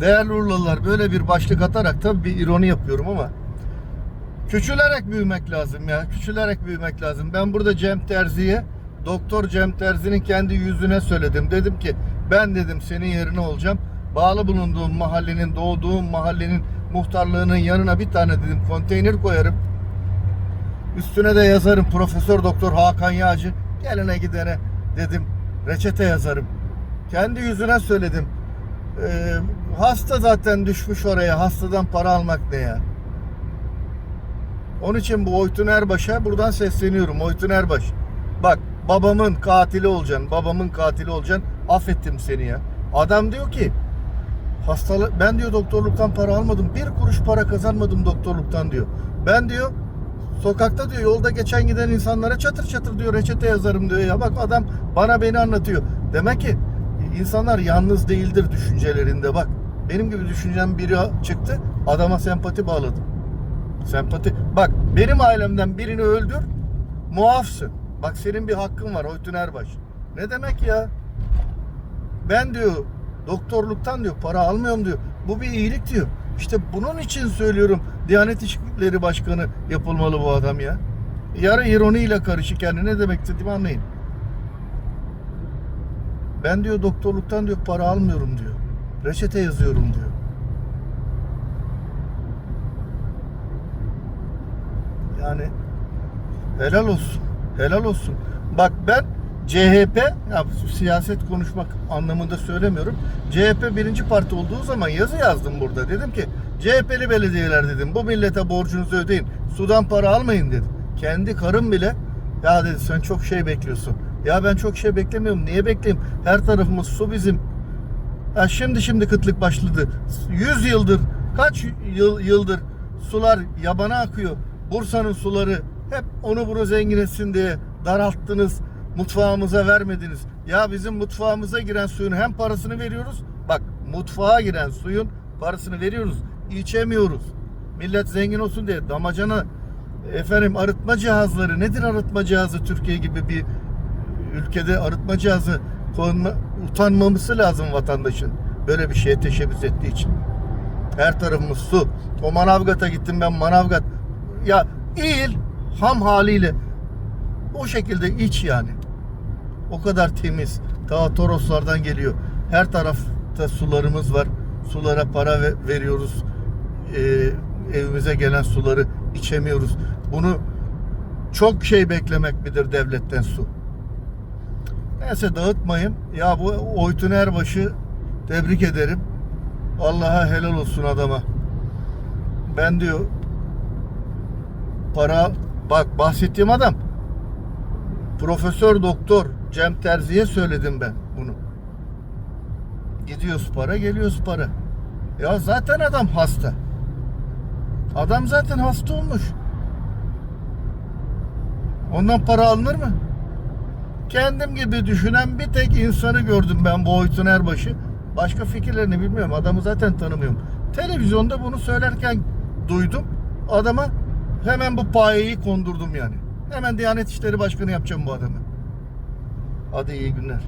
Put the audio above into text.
Değerli Urlalılar böyle bir başlık atarak tabii bir ironi yapıyorum ama küçülerek büyümek lazım ya. Küçülerek büyümek lazım. Ben burada Cem Terzi'ye Doktor Cem Terzi'nin kendi yüzüne söyledim. Dedim ki ben dedim senin yerine olacağım. Bağlı bulunduğum mahallenin, doğduğum mahallenin muhtarlığının yanına bir tane dedim konteyner koyarım. Üstüne de yazarım Profesör Doktor Hakan Yağcı. Gelene gidene dedim reçete yazarım. Kendi yüzüne söyledim. Ee, hasta zaten düşmüş oraya. Hastadan para almak ne ya? Onun için bu Oytun Erbaş'a buradan sesleniyorum. Oytun Erbaş. Bak babamın katili olacaksın. Babamın katili olacaksın. Affettim seni ya. Adam diyor ki hastalık ben diyor doktorluktan para almadım. Bir kuruş para kazanmadım doktorluktan diyor. Ben diyor sokakta diyor yolda geçen giden insanlara çatır çatır diyor reçete yazarım diyor ya. Bak adam bana beni anlatıyor. Demek ki insanlar yalnız değildir düşüncelerinde bak. Benim gibi düşüncem biri çıktı. Adama sempati bağladım. Sempati. Bak benim ailemden birini öldür. Muafsın. Bak senin bir hakkın var Oytun Erbaş. Ne demek ya? Ben diyor doktorluktan diyor para almıyorum diyor. Bu bir iyilik diyor. İşte bunun için söylüyorum Diyanet İşleri Başkanı yapılmalı bu adam ya. Yarı ironiyle karışık yani ne demek istediğimi anlayın. Ben diyor doktorluktan diyor para almıyorum diyor. Reçete yazıyorum diyor. Yani helal olsun. Helal olsun. Bak ben CHP ya siyaset konuşmak anlamında söylemiyorum. CHP birinci parti olduğu zaman yazı yazdım burada. Dedim ki CHP'li belediyeler dedim bu millete borcunuzu ödeyin. Sudan para almayın dedim. Kendi karım bile ya dedi sen çok şey bekliyorsun. Ya ben çok şey beklemiyorum. Niye bekleyeyim? Her tarafımız su bizim. Ya şimdi şimdi kıtlık başladı. 100 yıldır kaç yıl yıldır sular yabana akıyor. Bursa'nın suları hep onu bunu zengin etsin diye daralttınız. Mutfağımıza vermediniz. Ya bizim mutfağımıza giren suyun hem parasını veriyoruz. Bak mutfağa giren suyun parasını veriyoruz. İçemiyoruz. Millet zengin olsun diye damacana efendim arıtma cihazları nedir arıtma cihazı Türkiye gibi bir ülkede arıtma cihazı konma, utanmaması lazım vatandaşın. Böyle bir şeye teşebbüs ettiği için. Her tarafımız su. O Manavgat'a gittim ben Manavgat. Ya il ham haliyle o şekilde iç yani. O kadar temiz. Ta Toroslardan geliyor. Her tarafta sularımız var. Sulara para ve- veriyoruz. Ee, evimize gelen suları içemiyoruz. Bunu çok şey beklemek midir devletten su? Neyse dağıtmayın. Ya bu Oytun Erbaş'ı tebrik ederim. Allah'a helal olsun adama. Ben diyor para bak bahsettiğim adam Profesör Doktor Cem Terzi'ye söyledim ben bunu. Gidiyoruz para, geliyoruz para. Ya zaten adam hasta. Adam zaten hasta olmuş. Ondan para alınır mı? Kendim gibi düşünen bir tek insanı gördüm ben bu Oytun Erbaş'ı. Başka fikirlerini bilmiyorum. Adamı zaten tanımıyorum. Televizyonda bunu söylerken duydum. Adama hemen bu payeyi kondurdum yani. Hemen Diyanet İşleri Başkanı yapacağım bu adamı. Hadi iyi günler.